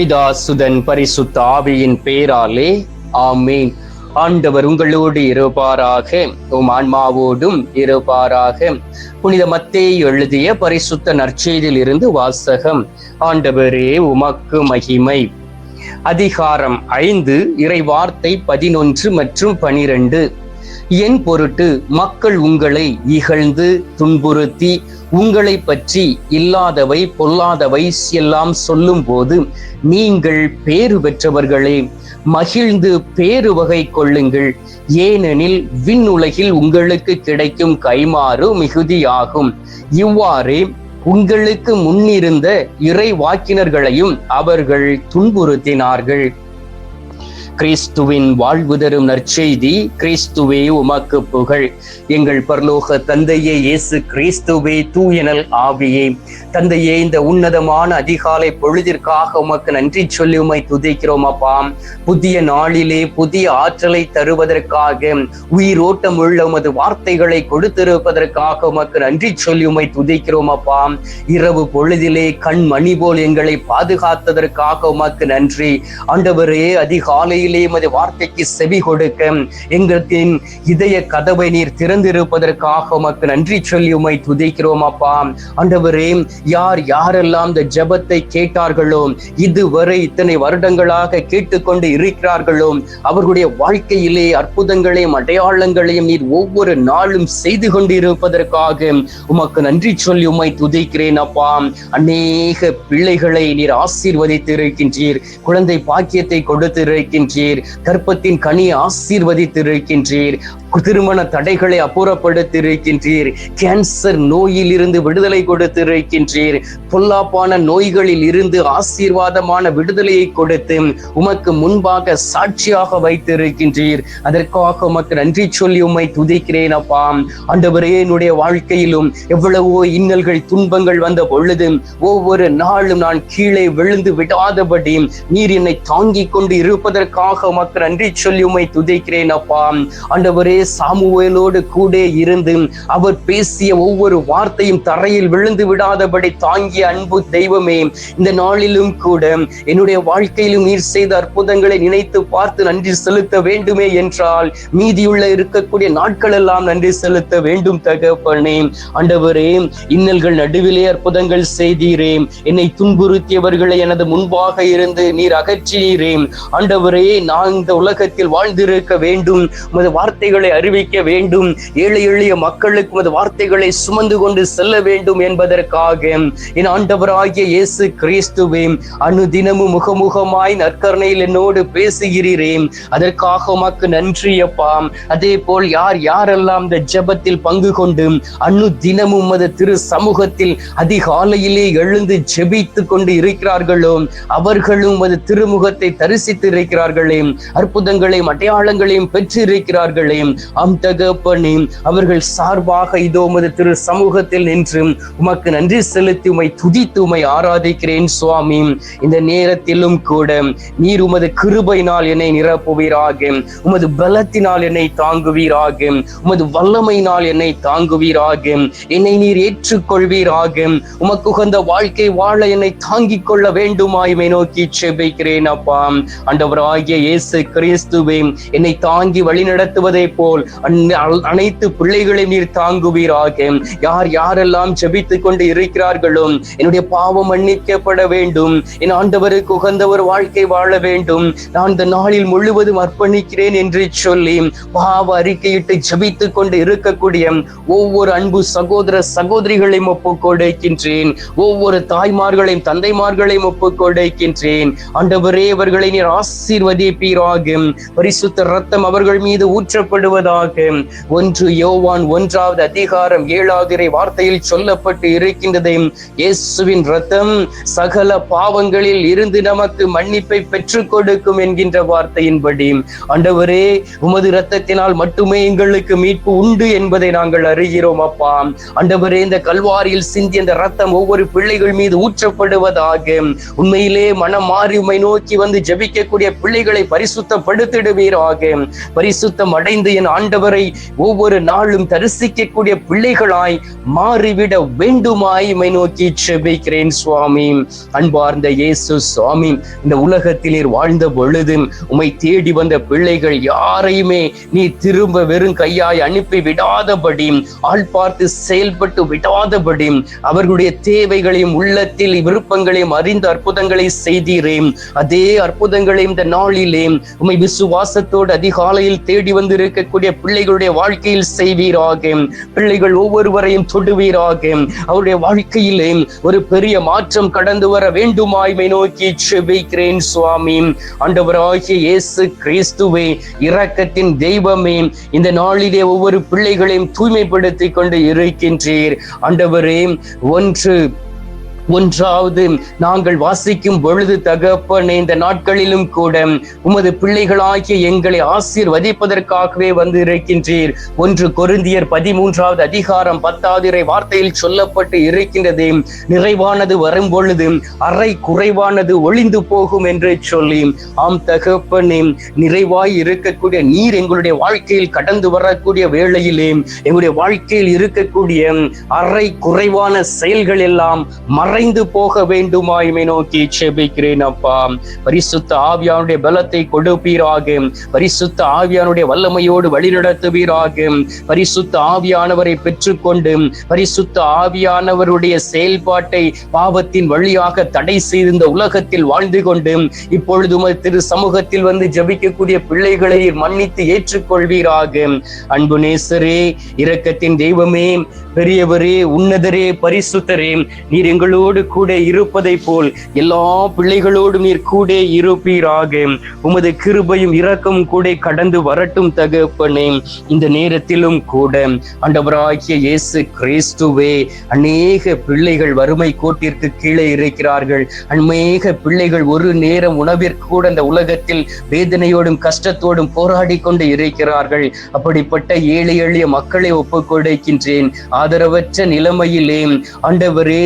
பிதா சுதன் பரிசுத்த ஆவியின் பேராலே ஆமீன். ஆண்டவர் உங்களோடு இருப்பாராக உம் ஆன்மாவோடும் இருப்பாராக. புனித மத்தே எழுதிய பரிசுத்த நற்செய்தியில் இருந்து வாசகம் ஆண்டவரே உமக்கு மகிமை. அதிகாரம் ஐந்து இறை வார்த்தை பதினொன்று மற்றும் பனிரெண்டு. என் பொருட்டு மக்கள் உங்களை இகழ்ந்து துன்புறுத்தி உங்களை பற்றி இல்லாதவை பொல்லாதவை எல்லாம் சொல்லும் போது நீங்கள் பேறு பெற்றவர்களே மகிழ்ந்து பேறு வகை கொள்ளுங்கள். ஏனெனில் விண்ணுலகில் உங்களுக்கு கிடைக்கும் கைமாறு மிகுதியாகும். இவ்வாறே உங்களுக்கு முன்னிருந்த இறை வாக்கினர்களையும் அவர்கள் துன்புறுத்தினார்கள். கிறிஸ்துவின் வாழ்வு தரும் நற்செய்தி கிறிஸ்துவே உமக்கு புகழ். எங்கள் பரலோக தந்தையே இயேசு கிறிஸ்துவே தூயனல் ஆவியே. தந்தையே இந்த உன்னதமான அதிகாலை பொழுதிற்காக உமக்கு நன்றி சொல்லி உமை துதிக்கிறோம் அப்பா. புதிய நாளிலே புதிய ஆற்றலை தருவதற்காக உயிரோட்டம் உள்ள உமது வார்த்தைகளை கொடுத்திருப்பதற்காக உமக்கு நன்றி சொல்லி உமை துதிக்கிறோம் அப்பா. இரவு பொழுதிலே கண் மணி போல் எங்களை பாதுகாத்ததற்காக உமக்கு நன்றி. ஆண்டவரே அதிகாலையில் நாளிலே எமது வார்த்தைக்கு செவி கொடுக்க எங்களின் இதய கதவை நீர் திறந்திருப்பதற்காக உமக்கு நன்றி சொல்லி உமை துதிக்கிறோம் அப்பா. ஆண்டவரே யார் யாரெல்லாம் இந்த ஜபத்தை கேட்டார்களோ இதுவரை இத்தனை வருடங்களாக கேட்டுக்கொண்டு இருக்கிறார்களோ அவர்களுடைய வாழ்க்கையிலே அற்புதங்களையும் அடையாளங்களையும் நீர் ஒவ்வொரு நாளும் செய்து கொண்டிருப்பதற்காக உமக்கு நன்றி சொல்லி உமை துதிக்கிறேன் அப்பா. அநேக பிள்ளைகளை நீர் ஆசீர்வதித்து இருக்கின்றீர் குழந்தை பாக்கியத்தை கொடுத்து இருக்கின்றீர் கற்பத்தின் கனி ஆசீர்வதித்திருக்கின்றீர். திருமண தடைகளை அப்புறப்படுத்தியிருக்கின்றீர். கேன்சர் நோயில் இருந்து விடுதலை கொடுத்திருக்கின்றீர். பொல்லாப்பான நோய்களில் இருந்து ஆசீர்வாதமான விடுதலையை கொடுத்து உமக்கு முன்பாக சாட்சியாக வைத்திருக்கின்றீர். அதற்காக உமக்கு நன்றி சொல்லி உம்மை துதிக்கிறேன் அப்பா. ஆண்டவரே என்னுடைய வாழ்க்கையிலும் எவ்வளவோ இன்னல்கள் துன்பங்கள் வந்த பொழுது ஒவ்வொரு நாளும் நான் கீழே விழுந்து விடாதபடி நீர் என்னை தாங்கிக் கொண்டு இருப்பதற்காக உமக்கு நன்றி சொல்லி உமை துதிக்கிறேன் அப்பா. ஆண்டவரே சாமுவேலோடு கூட இருந்து அவர் பேசிய ஒவ்வொரு வார்த்தையும் தரையில் விழுந்து விடாதபடி தாங்கிய அன்பு தெய்வமே இந்த நாளிலும் கூட என்னுடைய வாழ்க்கையிலும் நீர் செய்த அற்புதங்களை நினைத்து பார்த்து நன்றி செலுத்த வேண்டுமே என்றால் மீதியுள்ள இருக்கக்கூடிய நாட்கள் எல்லாம் நன்றி செலுத்த வேண்டும் தகப்பனே. ஆண்டவரே இன்னல்கள் நடுவிலே அற்புதங்கள் செய்தீரே. என்னை துன்புறுத்தியவர்களை எனது முன்பாக இருந்து நீர் அகற்றினீரே. ஆண்டவரே நான் இந்த உலகத்தில் வாழ்ந்திருக்க வேண்டும். உமது வார்த்தைகளை அறிவிக்க வேண்டும். ஏழை எளிய மக்களுக்கு உமது வார்த்தைகளை சுமந்து கொண்டு செல்ல வேண்டும் என்பதற்காக என் ஆண்டவராகிய இயேசு கிறிஸ்துவே அனுதினமும் முகமுகமாய் நற்கரணையில் என்னோடு பேசுகிறீரேன் அதற்காக உமக்கு நன்றி அப்பா. அதே போல் யார் யாரெல்லாம் இந்த ஜெபத்தில் பங்கு கொண்டு அன்னு தினமும் உமது திரு சமூகத்தில் அதிகாலையிலே எழுந்து ஜெபித்து கொண்டு இருக்கிறார்களோ அவர்களும் உமது திருமுகத்தை தரிசித்து இருக்கிறார்கள் அற்புதங்களையும் அடையாளங்களையும் பெற்று இருக்கிறார்களே அம் தகப்பனே அவர்கள் சார்பாக இதோ உமது திரு சமூகத்தில் நின்று உமக்கு நன்றி செலுத்தி உமை துதித்து உமை ஆராதிக்கிறேன் சுவாமி. இந்த நேரத்திலும் கூட நீர் உமது கிருபையினால் என்னை நிரப்புவீராக உமது பலத்தினால் என்னை தாங்குவீராக உமது வல்லமையினால் என்னை தாங்குவீராக என்னை நீர் ஏற்றுக்கொள்வீராக உமக்கு உகந்த வாழ்க்கை வாழ என்னை தாங்கிக் கொள்ள வேண்டுமாய் நோக்கி செபிக்கிறேன் அப்பா. ஆண்டவராகிய இயேசு கிறிஸ்துவே என்னை தாங்கி வழி நடத்துவதை போல் அனைத்து பிள்ளைகளையும் நீர் தாங்குவீராக. யார் யாரெல்லாம் ஜெபித்துக் கொண்டு இருக்கிறார்களோ என்னுடைய பாவம் மன்னிக்கப்பட வேண்டும். என் ஆண்டவருக்கு உகந்த ஒரு வாழ்க்கை வாழ வேண்டும். நான் இந்த நாளில் முழுவதும் அர்ப்பணிக்கிறேன் என்று சொல்லி பாவ அறிக்கையிட்டு ஜெபித்துக் கொண்டு இருக்கக்கூடிய ஒவ்வொரு அன்பு சகோதர சகோதரிகளையும் ஒப்பு கொடுக்கின்றேன். ஒவ்வொரு தாய்மார்களையும் தந்தைமார்களையும் ஒப்பு கொடுக்கின்றேன். ஆண்டவரே இவர்களை நீர் ஆசீர்வதி ஆசீர்வதிப்பீராக பரிசுத்த ரத்தம் அவர்கள் மீது ஊற்றப்படுவதாக. ஒன்று யோவான் ஒன்றாவது அதிகாரம் ஏழாவது வார்த்தையில் சொல்லப்பட்டு இருக்கின்றது. இயேசுவின் ரத்தம் சகல பாவங்களில் இருந்து நமக்கு மன்னிப்பை பெற்றுக் கொடுக்கும் என்கின்ற வார்த்தையின்படி. ஆண்டவரே உமது இரத்தத்தினால் மட்டுமே எங்களுக்கு மீட்பு உண்டு என்பதை நாங்கள் அறிகிறோம் அப்பா. ஆண்டவரே இந்த கல்வாரியில் சிந்திய இந்த ரத்தம் ஒவ்வொரு பிள்ளைகள் மீது ஊற்றப்படுவதாக. உண்மையிலே மனம் மாறி உம்மை நோக்கி வந்து ஜபிக்கக்கூடிய பிள்ளைகள் பிள்ளைகளை பரிசுத்தப்படுத்திடுவீராக. பரிசுத்தம் அடைந்து என் ஆண்டவரை ஒவ்வொரு நாளும் தரிசிக்கக்கூடிய பிள்ளைகளாய் மாறிவிட வேண்டுமாய் மை நோக்கி செபிக்கிறேன் சுவாமி. அன்பார்ந்த இயேசு சுவாமி இந்த உலகத்தில் நீர் வாழ்ந்த பொழுது உமை தேடி வந்த பிள்ளைகள் யாரையுமே நீ திரும்ப வெறும் கையாய் அனுப்பி விடாதபடி ஆள் பார்த்து செயல்பட்டு விடாதபடி அவர்களுடைய தேவைகளையும் உள்ளத்தில் விருப்பங்களையும் அறிந்த அற்புதங்களை செய்தீரே. அதே அற்புதங்களை இந்த நாளிலே உம்மை விசுவாசத்தோடு அதிகாலையில் தேடி வந்து இருக்கக்கூடிய பிள்ளைகளுடைய வாழ்க்கையில் செய்வீராக. பிள்ளைகள் ஒவ்வொருவரையும் தொடுவீராக. அவருடைய வாழ்க்கையிலே ஒரு பெரிய மாற்றம் கடந்து வர வேண்டுமாய்மை நோக்கி செபிக்கிறேன் சுவாமி. ஆண்டவராகிய இயேசு கிறிஸ்துவே இரக்கத்தின் தெய்வமே இந்த நாளிலே ஒவ்வொரு பிள்ளைகளையும் தூய்மைப்படுத்திக் கொண்டு இருக்கின்றீர். ஆண்டவரே ஒன்று ஒன்றாவது நாங்கள் வாசிக்கும் பொழுது தகப்பனே இந்த நாட்களிலும் கூட உமது பிள்ளைகளாகிய எங்களை ஆசீர்வதிப்பதற்காகவே வந்து இருக்கின்றீர் ஒன்று கொருந்தியர் பதிமூன்றாவது அதிகாரம் பத்தாவது இறை வார்த்தையில் சொல்லப்பட்டு இருக்கின்றது. நிறைவானது வரும் பொழுது அறை குறைவானது ஒளிந்து போகும் என்று சொல்லி ஆம் தகப்பனே நிறைவாய் இருக்கக்கூடிய நீர் எங்களுடைய வாழ்க்கையில் கடந்து வரக்கூடிய வேளையிலே எங்களுடைய வாழ்க்கையில் இருக்கக்கூடிய அறை குறைவான செயல்கள் எல்லாம் மறை மறைந்து போக வேண்டுமா இமை நோக்கி செபிக்கிறேன் அப்பா. பரிசுத்த ஆவியானுடைய பலத்தை கொடுப்பீராக. பரிசுத்த ஆவியானுடைய வல்லமையோடு வழிநடத்துவீராக. பரிசுத்த ஆவியானவரை பெற்றுக்கொண்டு பரிசுத்த ஆவியானவருடைய செயல்பாட்டை பாவத்தின் வழியாக தடை செய்திருந்த உலகத்தில் வாழ்ந்து கொண்டு இப்பொழுது திரு சமூகத்தில் வந்து ஜபிக்கக்கூடிய பிள்ளைகளை மன்னித்து ஏற்றுக்கொள்வீராக. அன்பு நேசரே இரக்கத்தின் தெய்வமே பெரியவரே உன்னதரே பரிசுத்தரே நீர் எங்களோடு கூட இருப்பதை போல் எல்லா பிள்ளைகளோடும் நீர் கூட இருப்பீராக. உமது கிருபையும் இரக்கம் கூட கடந்து வரட்டும் தகப்பனே. இந்த நேரத்திலும் கூட ஆண்டவராகிய இயேசு கிறிஸ்துவே அநேக பிள்ளைகள் வறுமை கோட்டிற்கு கீழே இருக்கிறார்கள். அநேக பிள்ளைகள் ஒரு நேரம் உணவிற்கு கூட இந்த உலகத்தில் வேதனையோடும் கஷ்டத்தோடும் போராடி கொண்டு இருக்கிறார்கள். அப்படிப்பட்ட ஏழை எளிய மக்களை ஒப்புக் கொடுக்கின்றேன். ஆதரவற்ற நிலைமையிலே ஆண்டவரே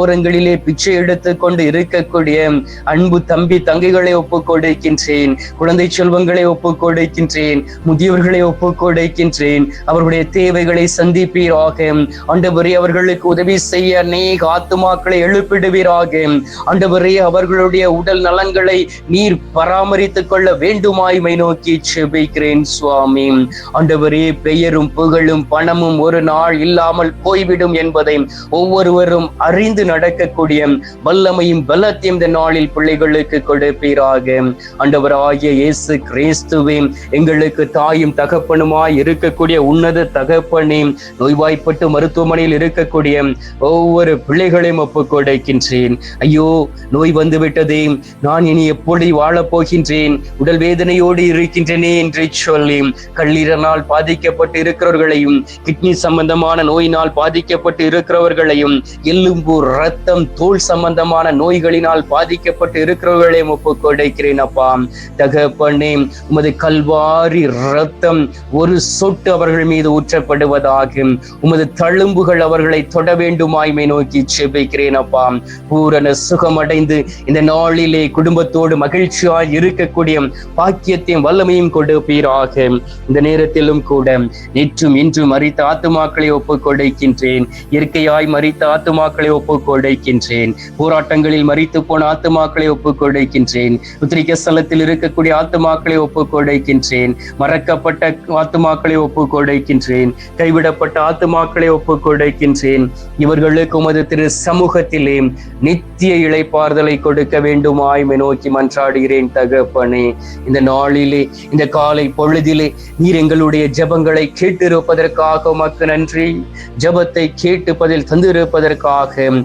ஓர ஓரங்களிலே பிச்சை எடுத்துக் கொண்டு இருக்கக்கூடிய அன்பு தம்பி தங்கைகளை ஒப்புக் கொடுக்கின்றேன். குழந்தை செல்வங்களை ஒப்புக் கொடுக்கின்றேன். முதியவர்களை ஒப்புக் கொடுக்கின்றேன். அவர்களுடைய தேவைகளை சந்திப்பீராக. ஆண்டவரே அவர்களுக்கு உதவி செய்ய அநேக ஆத்துமாக்களை எழுப்பிடுவீராக. ஆண்டவரே அவர்களுடைய உடல் நலன்களை நீர் பராமரித்துக் கொள்ள வேண்டுமாய்மை நோக்கி செபிக்கிறேன் சுவாமி. ஆண்டவரே பெயரும் புகழும் பணமும் ஒரு நாள் இல்லாமல் போய்விடும் என்பதை ஒவ்வொருவரும் அறிந்து நட நடக்கக்கூடிய வல்லமையும் பலத்தையும் இந்த நாளில் பிள்ளைகளுக்கு கொடுப்பீராக. ஆண்டவராகிய இயேசு கிறிஸ்துவே எங்களுக்கு தாயும் தகப்பனுமாய் இருக்கக்கூடிய உன்னத தகப்பனே நோய்வாய்ப்பட்டு மருத்துவமனையில் இருக்கக்கூடிய ஒவ்வொரு பிள்ளைகளையும் ஒப்பு கொடுக்கின்றேன். ஐயோ நோய் வந்துவிட்டதே நான் இனி எப்படி வாழப் போகின்றேன் உடல் வேதனையோடு இருக்கின்றனே என்று சொல்லி கல்லீரனால் பாதிக்கப்பட்டு இருக்கிறவர்களையும் கிட்னி சம்பந்தமான நோயினால் பாதிக்கப்பட்டு இருக்கிறவர்களையும் எலும்பு ரத்தம் தோல் சம்பந்தமான நோய்களினால் பாதிக்கப்பட்டு இருக்கிறவர்களை ஒப்புக் கொடுக்கிறேன் அப்பா. தகப்பனே உமது கல்வாரி ரத்தம் ஒரு சொட்டு அவர்கள் மீது ஊற்றப்படுவதாகும் உமது தழும்புகள் அவர்களை தொட வேண்டுமாய்மை நோக்கி செபிக்கிறேன் அப்பா. பூரண சுகமடைந்து இந்த நாளிலே குடும்பத்தோடு மகிழ்ச்சியாய் இருக்கக்கூடிய பாக்கியத்தையும் வல்லமையும் கொடுப்பீராக. இந்த நேரத்திலும் கூட நேற்றும் இன்றும் மறித்த ஆத்துமாக்களை ஒப்புக் கொடுக்கின்றேன் இயற்கையாய் மறித்த ஆத்துமாக்களை ஒப்புக் கொடுக்கின்றேன் போராட்டங்களில் மறித்து போன ஆத்துமாக்களை ஒப்புக் கொடுக்கின்றேன் உத்திரிக்க ஸ்தலத்தில் இருக்கக்கூடிய ஆத்துமாக்களை ஒப்புக் கொடுக்கின்றேன் மறக்கப்பட்ட ஆத்துமாக்களை ஒப்புக் கொடுக்கின்றேன் கைவிடப்பட்ட ஆத்துமாக்களை ஒப்புக் கொடுக்கின்றேன் இவர்களுக்கு உமது திரு சமூகத்திலே நித்திய இழைப்பார்தலை கொடுக்க வேண்டுமாய் நோக்கி மன்றாடுகிறேன் தகப்பனே. இந்த நாளிலே இந்த காலை பொழுதிலே நீர் எங்களுடைய ஜபங்களை கேட்டிருப்பதற்காக உமக்கு நன்றி. ஜபத்தை கேட்டு பதில் தந்திருப்பதற்காக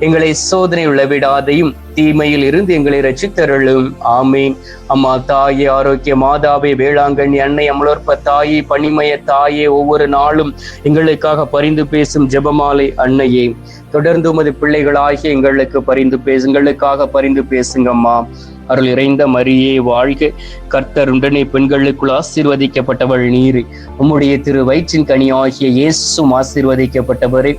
எங்களை சோதனை விடாதையும் தீமையில் இருந்து எங்களை ரசித்தருளும் ஆமீன். அம்மா தாயே ஆரோக்கிய மாதாவே வேளாங்கண்ணி அன்னை அமலோற்ப தாயே பனிமய தாயே ஒவ்வொரு நாளும் எங்களுக்காக பரிந்து பேசும் ஜெபமாலை அன்னையே. தொடர்ந்து உமது பிள்ளைகளாகிய எங்களுக்கு பரிந்து பேசு எங்களுக்காக பரிந்து பேசுங்கம்மா. அருள் இறைந்த மரியே வாழ்க. கர்த்தர் உடனே பெண்களுக்குள் ஆசீர்வதிக்கப்பட்டவள் நீர். உம்முடைய திரு வயிற்றின் கனியாகிய இயேசும் ஆசீர்வதிக்கப்பட்டவரே.